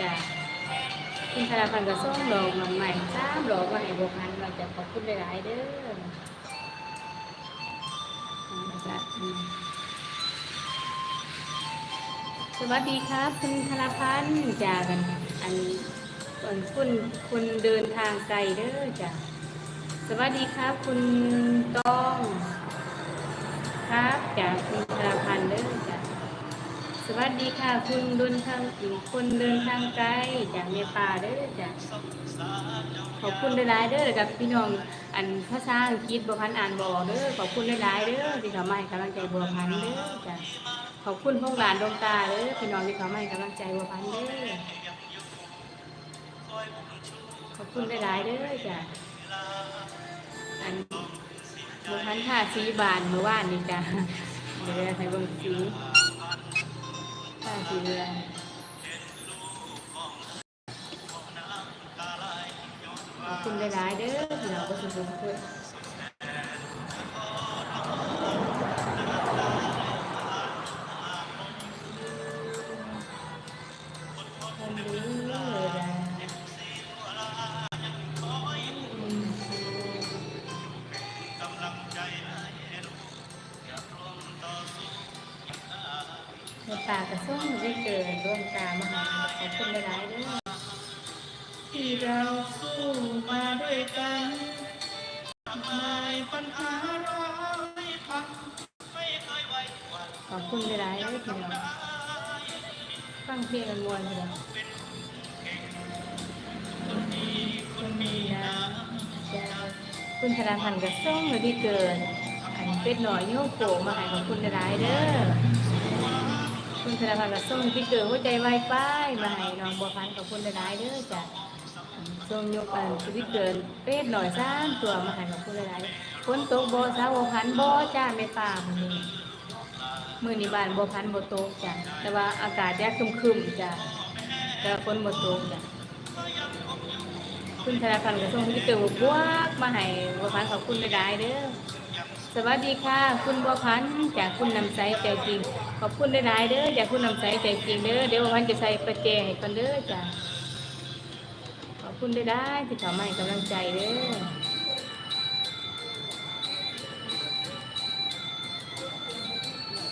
จ้ะคุณธนาพันธ์ก็ส่งดอกมาใหม่สามดอกมาให้บัวพันเราจะขอบคุณหลายๆเด้ออืมจ้ะอืมสวัสดีครับ คุณธนาพันธ์จากกันอันอันคุณคุณเดินทางไกลเด้อจ้ะสวัสดีครับ คุณต้อง ครับจากคุณธนาพันธ์เด้อ สวัสดีค่ะ คุณเดินทางคนเดินทางไกลจากเมป่าเด้อจ้ะขอบคุณหลายๆเด้อกับพี่น้องอันภาษาอังกฤษบัวพันอ่านบอกเด้อขอบคุณหลายๆเด้อที่เขามาให้กำลังใจบัวพันเด้อจ้ะขอบคุณพวกหลานดวงตาเด้อพี่น้องที่เขามาให้กำลังใจบัวพันเด้อขอบคุณหลายๆเด้อจ้ะอันบนทันท่าสีบานเมื่อวานนี่จ้ะเดี๋ยวใส่บงสี สีเรือนขอบคุณหลายๆเด้อพี่น้องก็สุขสุขทุกคนดี ในป่ากระส้มได้เกิดร่วมตามหาขอบคุณหลายๆเด้วยที่เราสู้มาด้วยกันไม่ปัญหาร้อยพันขอบคุณหลายๆเด้วยพี่น้องฟังเพลงกันมวนพี่น้องคุณมีน้ำใจคุณธนาพันธ์กระส้มมาที่เกิดอันเป็ดหน่อยโยกโกมาให้ขอบคุณหลายๆเด้อ คุณธนาคารก็ส่งที่เกิดหัวใจไวไฟมาให้น้องบัวพันธ์ขอบคุณหลายๆเด้อจ้ะส่งยกอันสวิตเกินเป็ดหน่อยซ้ำตัวมาให้ขอบคุณหลายๆฝนตกบ่สาวบัวพันธ์บ่จ้าไม่ป่ามือนี้มือนี้บ้านบัวพันธ์บ่ตกจ้ะแต่ว่าอากาศแยกครึมๆจ้ะแต่ฝนบ่ตกจ้ะคุณธนาคารก็ส่งที่เกิดบวกมาให้บัวพันธ์ขอบคุณหลายๆเด้อ สวัสดีค่ะ คุณบัวพันธ์จากคุณนำใสใจจริง ขอบคุณหลายๆเด้อจากคุณนำใสใจจริงเด้อเดี๋ยวบัวพันธ์จะใส่ประแจให้กันเด้อจ้ะขอบคุณได้ได้ที่เขามาให้กำลังใจเด้อ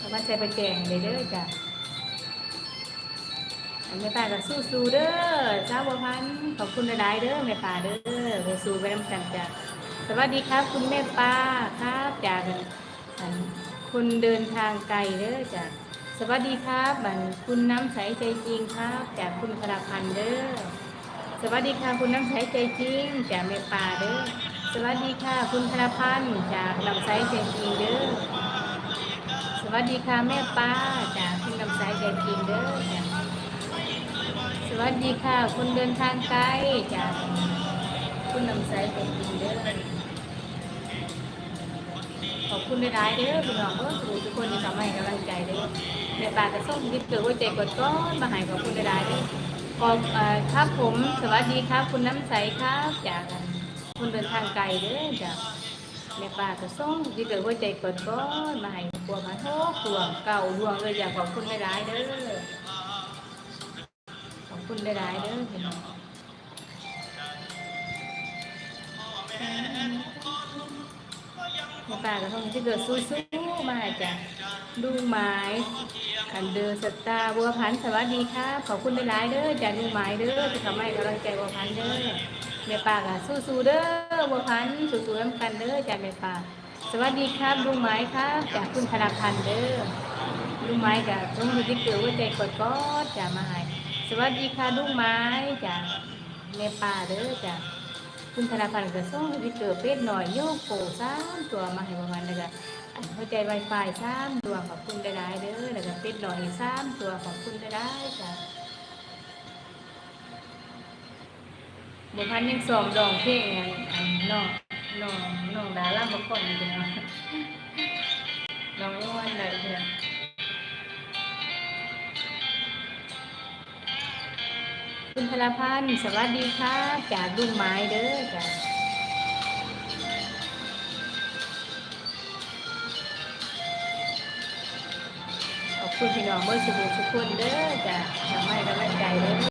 สามาใส่ประแจให้ได้เด้อจ้ะอันแม่ป่าก็สู้ๆเด้อจ้าบัวพันธ์ขอบคุณหลายๆเด้อแม่ป่าเด้อไปสู้ไปน้ำกันจ้ะ สวัสดีครับ คุณแม่ป้าครับจากคุณเดินทางไกลเด้อจากสวัสดีครับบันคุณน้ำใสใจจริงครับ จากคุณพราพันธ์เด้อสวัสดีค่ะคุณน้ำใสใจจริง จากแม่ป้าเด้อสวัสดีค่ะ คุณพราพันธ์จากน้ำใสใจจริงเด้อสวัสดีค่ะแม่ป้าจากคุณน้ำใสใจจริงเด้อสวัสดีค่ะ คุณเดินทางไกลจาก คุณนำใสเป็นจริงเด้อขอบคุณหลายเด้อพี่น้องเด้อทุกทุกคนที่ทำให้กำลังใจเด้อในปากกระส้มยึดเกิดหัวใจกดก้อนมาให้ขอบคุณหลายเด้อขอบครับผมสวัสดีครับ คุณน้ำใสครับจากคุณเดินทางไกลเด้อจากในปากกระส้มยึดเกิดหัวใจกดก้อนมาให้ตัวมาโทษตัวเก่าดวงเลยอยากขอบคุณหลายเด้อขอบคุณหลายเด้อพี่น้อง ในป่ากระทงที่เกิดสู้ๆมาจากลุงไม้อันเดอร์สตาร์บัวพันธ์สวัสดีครับขอบคุณไปหลายเด้อจากลุงไม้เด้อที่ทำให้กำลังใจบัวพันธ์เด้อแม่ป่าก็สู้ๆเด้อบัวพันธ์สู้ๆน้ำกันเด้อจากแม่ป่าสวัสดีครับลุงไม้ครับจากคุณธนาพันธ์เด้อลุงไม้กับลุงที่เกิดว่าใจกดกอดจากมาให้สวัสดีค่ะลุงไม้จากแม่ป่าเด้อจาก คุณธนาคารกระส่งที่เกิดเป็ดหน่อยโยกโปสามตัวมาให้ประมาณแล้วก็อันหัวใจไวไฟสามตัวขอบคุณได้ได้เด้อแล้วก็เป็ดหน่อยสามตัวขอบคุณได้ได้จ้ะบุพันยังซ้อมร้องเพลงอันน้องน้องน้องดาราบก่อนอยู่นะน้องอ้วนเลยเพื่อ คุณพลพันธ์สวัสดีค่ะ จากดุงไม้เด้อจ้ะขอบคุณพี่น้องเมื่อสุขสุขคนเด้อจ้ะทำให้กำลังใจเด้อ